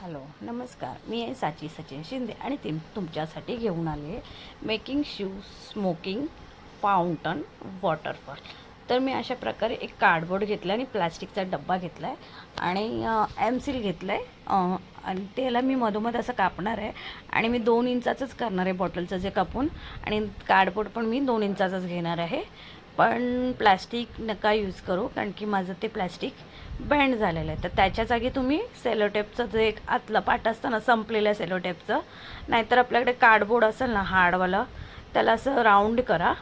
Hello नमस्कार. मी आहे साची सचिन शिंदे आणि ते तुमच्यासाठी घेऊन आले making shoe smoking fountain waterfall. तर मी अशा प्रकारे एक कार्डबोर्ड घेतला आणि प्लास्टिकचा डब्बा घेतला आहे आणि एम सील घेतलं आहे आणि त्याला मी मधोमध असं कापणार आहे आणि मी दोन इंचाचंच करणार आहे बॉटलचं जे कापून आणि कार्डबोर्ड पण मी दोन इंचाचंच घेणार आहे. पण प्लॅस्टिक नका यूज करू कारण की माझं ते प्लॅस्टिक बँड झालेलं आहे. तर त्याच्या जागी तुम्ही सेलोटेपचं जे एक आतलं पाट असतं ना संपलेलं सेलोटेपचं नाहीतर आपल्याकडे कार्डबोर्ड असेल ना हार्डवालं त्याला असं राऊंड करा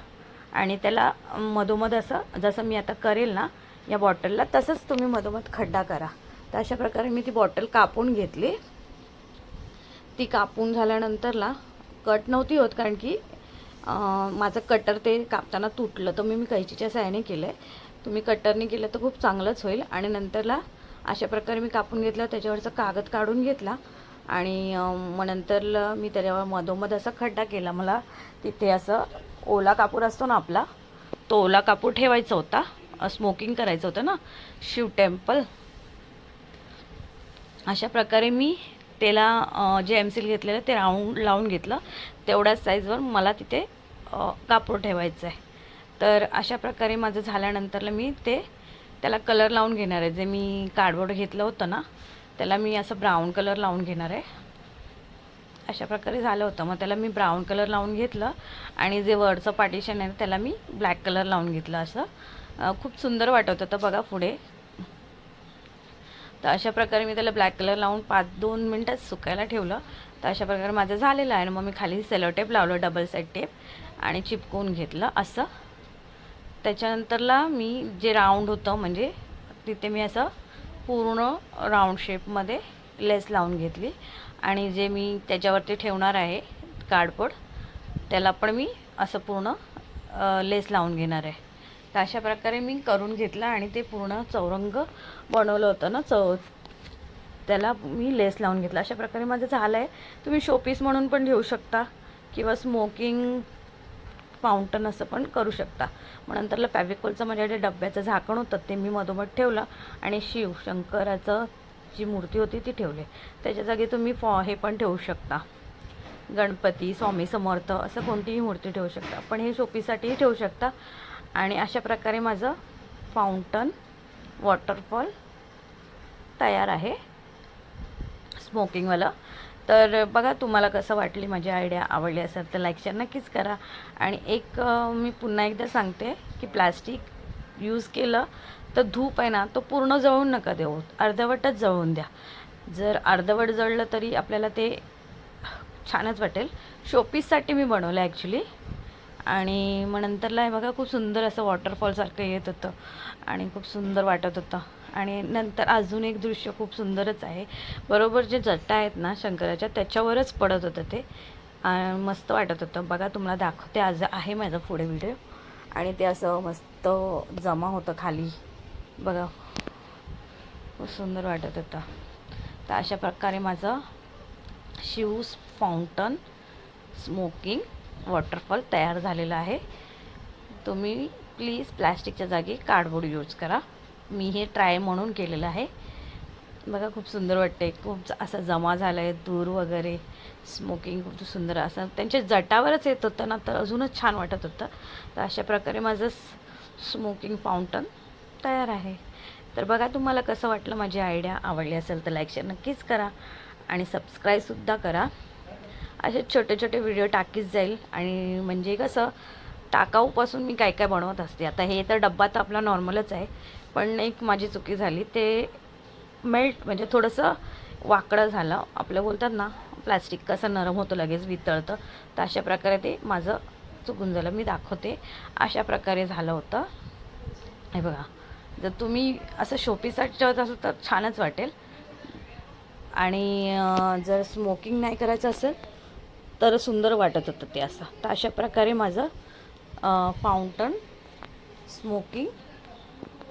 आणि त्याला मधोमध असं जसं मी आता करेल ना या बॉटलला तसंच तुम्ही मधोमध खड्डा करा. तर अशा प्रकारे मी ती बॉटल कापून घेतली. ती कापून झाल्यानंतरला कट नव्हती होत कारण की माझं कटर ते कापताना तुटलं. तर मी मी कैचीच्या साहाय्याने केलं आहे तुम्ही कटरने केलं तर खूप चांगलंच होईल. आणि नंतरला अशा प्रकारे मी कापून घेतलं. त्याच्यावरचा कागद काढून घेतला. आणि मग नंतरला मी त्याच्यावर मधोमध असा खड्डा केला. मला तिथे असं ओला कापूर असतो ना आपला तो ओला कापूर ठेवायचा होता. स्मोकिंग करायचं होतं ना. शिव टेम्पल अशा प्रकारे मी त्याला जे एम सील घेतलेलं ते राऊंड लावून घेतलं. तेवढ्याच साईजवर मला तिथे कापूर कापड ठेवायचं आहे तर अशा प्रकारे माझं झाल्यानंतरला मी ते त्याला कलर लावून घेणार आहे. जे मी कार्डबोर्ड घेतलं होतं ना त्याला मी असं ब्राऊन कलर लावून घेणार आहे. अशा प्रकारे झालं होतं. मग त्याला मी ब्राऊन कलर लावून घेतलं आणि जे वरचं पार्टिशन आहे त्याला मी ब्लॅक कलर लावून घेतलं असं. खूप सुंदर वाटत होतं बघा पुढे. तर अशा प्रकारे मी त्याला ब्लॅक कलर लावून पाच दोन मिनटात सुकायला ठेवलं. तर अशा प्रकारे माझं झालेलं आहे. आणि मग मी खाली सेलो टेप लावलं डबल साईड टेप आणि चिपकवून घेतलं असं. त्याच्यानंतरला मी जे राऊंड होतं म्हणजे तिथे मी असं पूर्ण राऊंड शेपमध्ये लेस लावून घेतली. आणि जे मी त्याच्यावरती ठेवणार आहे कार्डबोर्ड त्याला पण मी असं पूर्ण लेस लावून घेणार आहे. तर अशा प्रकारे मी करून घेतलं आणि ते पूर्ण चौरंग बनवलं होतं ना चौ त्याला मी लेस लावून घेतलं. अशा प्रकारे माझं झालं आहे तुम्ही शोपीस म्हणून पण घेऊ शकता किंवा स्मोकिंग फाउंटन असं पण करू शकता. मग नंतरला फॅब्रिकॉलचं माझ्याकडे म्हणजे डब्याचं झाकण होतं ते मी मधोमध ठेवलं आणि शिव शंकराचं जी मूर्ती होती ती ठेवली. त्याच्या जागी तुम्ही फॉ हे पण ठेवू शकता. गणपती स्वामी समर्थ असं कोणतीही मूर्ती ठेवू शकता. पण हे शोपीसाठीही ठेवू शकता. आणि अशा प्रकारे माझं फाउंटन वॉटरफॉल तयार आहे. स्मोकिंगवालं तर बघा तुम्हाला कसं वाटली माझी आयडिया आवडली असेल तर लाईक शेअर नक्कीच करा. आणि एक मी पुन्हा एकदा सांगते की प्लॅस्टिक यूज केलं तर धूप आहे ना तो पूर्ण जळून नका देऊ. अर्धवटच जळून द्या. जर अर्धवट जळलं तरी आपल्याला ते छानच वाटेल. शोपीससाठी मी बनवलं ॲक्च्युली आणि मग नंतरला हे बघा खूप सुंदर असं वॉटरफॉलसारखं येत होतं आणि खूप सुंदर वाटत होतं. आणि नंतर अजून एक दृश्य खूप सुंदरच आहे. बरोबर जे जटा आहेत ना शंकराच्या त्याच्यावरच पडत होतं ते. मस्त वाटत होतं. बघा तुम्हाला दाखवते. आज आहे माझा पुढे व्हिडिओ आणि ते असं मस्त जमा होतं खाली. बघा खूप सुंदर वाटत होतं. तर अशा प्रकारे माझं शिवस फाउंटन स्मोकिंग वॉटरफॉल तयार झालेला आहे. तुम्ही प्लीज प्लॅस्टिकच्या जागी कार्डबोर्ड यूज करा. मी हे ट्राय म्हणून केलेलं आहे. बघा खूप सुंदर वाटते खूप असं जमा झालं आहे दूर वगैरे स्मोकिंग खूप सुंदर असं. त्यांच्या जटावरच येत होतं ना तर अजूनच छान वाटत होतं. तर अशा प्रकारे माझं स्मोकिंग फाउंटन तयार आहे. तर बघा तुम्हाला कसं वाटलं? माझी आयडिया आवडली असेल तर लाईक शेअर नक्कीच करा. आणि सबस्क्राईबसुद्धा करा. असे छोटे छोटे व्हिडिओ टाकीच जाईल. आणि म्हणजे कसं टाकाऊपासून मी काय काय बनवत असते. आता हे तर डब्बा तर आपला नॉर्मलच आहे. पण एक माझी चुकी झाली. ते मेल्ट म्हणजे थोडंसं वाकडं झालं. आपलं बोलतात ना प्लास्टिक कसं नरम होतं लगेच वितळतं. तर अशा प्रकारे ते माझं चुकून झालं. मी दाखवते. अशा प्रकारे झालं होतं. हे बघा. जर तुम्ही असं शोपीसाठी ठेवत असाल तर छानच वाटेल. आणि जर स्मोकिंग नाही करायचं असेल तर सुंदर वाटत होतं ते असं. तर अशा प्रकारे माझं फाउंटन स्मोकिंग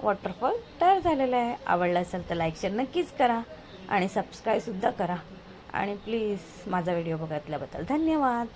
वॉटरफॉल तयार झालेलं आहे. आवडलं असेल तर लाईक शेअर नक्कीच करा आणि सबस्क्राईबसुद्धा करा. आणि प्लीज माझा व्हिडिओ बघितल्याबद्दल धन्यवाद.